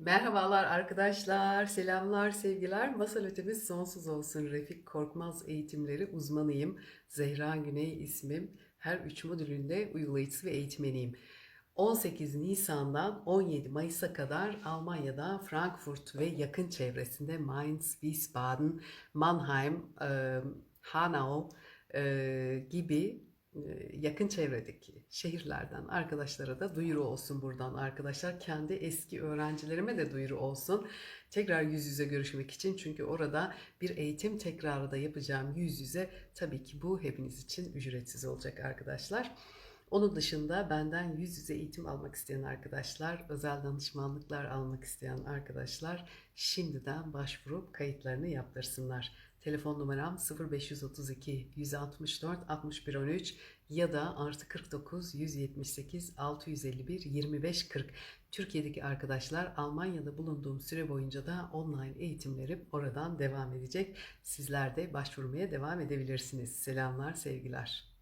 Merhabalar arkadaşlar, selamlar, sevgiler. Masal ötemiz sonsuz olsun. Refik Korkmaz eğitimleri uzmanıyım. Zehra Güney ismim. Her üç modülünde uygulayıcısı ve eğitmeniyim. 18 Nisan'dan 17 Mayıs'a kadar Almanya'da Frankfurt ve yakın çevresinde Mainz, Wiesbaden, Mannheim, Hanau gibi yakın çevredeki şehirlerden arkadaşlara da duyuru olsun buradan arkadaşlar. Kendi eski öğrencilerime de duyuru olsun. Tekrar yüz yüze görüşmek için çünkü orada bir eğitim tekrarı da yapacağım yüz yüze. Tabii ki bu hepiniz için ücretsiz olacak arkadaşlar. Onun dışında benden yüz yüze eğitim almak isteyen arkadaşlar, özel danışmanlıklar almak isteyen arkadaşlar şimdiden başvurup kayıtlarını yaptırsınlar. Telefon numaram 0532 164 61 13 ya da artı 49 178 651 25 40. Türkiye'deki arkadaşlar Almanya'da bulunduğum süre boyunca da online eğitimlerim oradan devam edecek. Sizler de başvurmaya devam edebilirsiniz. Selamlar, sevgiler.